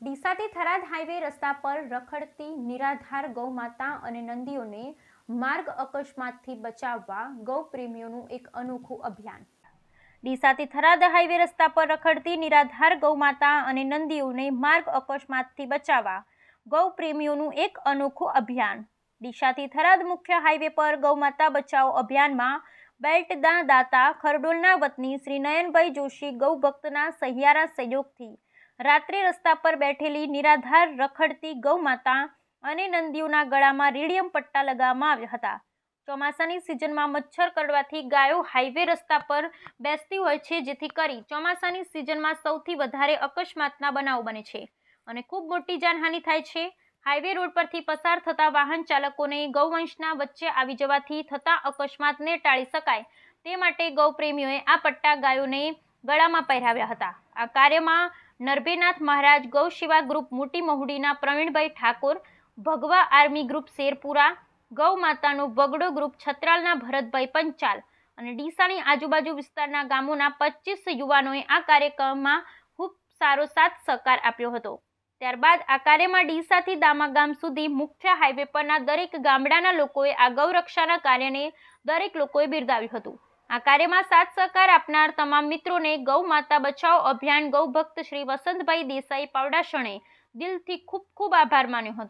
ડીસાથી Tharad highway રસ્તા પર રખડતી નિરાધાર ગૌમાતા અને નંદીઓને માર્ગ અકસ્માતથી બચાવવા ગૌ પ્રેમીઓનું એક અનોખું અભિયાન. ડીસાથી થરાદ હાઈવે રસ્તા પર રખડતી નિરાધાર ગૌમાતા અને નંદીઓને માર્ગ અકસ્માતથી બચાવવા ગૌ પ્રેમીઓનું એક અનોખું અભિયાન. ડીસાથી થરાદ મુખ્ય હાઈવે પર ગૌમાતા બચાવો અભિયાનમાં બેલ્ટના દાતા ખરડોલના વતની શ્રી નયનભાઈ જોશી ગૌ ભક્તના સહિયારા સહયોગથી રાત્રે રસ્તા પર બેઠેલી નિરાધાર રખડતી ગૌમાતા અને નંદીઓના ગળામાં રેડિયમ પટ્ટા લગાવવામાં આવ્યા હતા. ચોમાસાની સિઝનમાં મચ્છર કરડવાથી ગાયો હાઈવે રસ્તા પર બેસતી હોય છે, જેથી કરી ચોમાસાની સિઝનમાં સૌથી વધારે અકસ્માતના બનાવ બને છે અને ખૂબ મોટી જાનહાનિ થાય છે. હાઈવે રોડ પરથી પસાર થતા વાહન ચાલકોને ગૌવંશના વચ્ચે આવી જવાથી થતા અકસ્માતને ટાળી શકાય તે માટે ગૌપ્રેમીઓએ આ પટ્ટા ગાયોને ગળામાં પહેરાવ્યા હતા. આ કાર્યમાં નરભેનાથ મહારાજ ગૌશિવા ગ્રુપ મોટી મહુડીના પ્રવીણભાઈ ઠાકોર, ભગવા આર્મી ગ્રુપ શેરપુરા, ગૌ માતાનો બગડો ગ્રુપ છત્રાલના ભરતભાઈ પંચાલ અને ડીસાની આજુબાજુ વિસ્તારના ગામોના પચીસ યુવાનોએ આ કાર્યક્રમમાં ખૂબ સારો સાથ સહકાર આપ્યો હતો. ત્યારબાદ આ કાર્યમાં ડીસાથી દામા ગામ સુધી મુખ્ય હાઈવે પરના દરેક ગામડાના લોકોએ આ ગૌરક્ષાના કાર્યને દરેક લોકોએ બિરદાવ્યું હતું. આ કાર્યમાં સાથ સહકાર આપનાર તમામ મિત્રોને ગૌ માતા બચાવ અભિયાન ગૌ ભક્ત શ્રી વસંતભાઈ દેસાઈ પાવડાસણે દિલથી ખૂબ ખૂબ આભાર માન્યો હતો.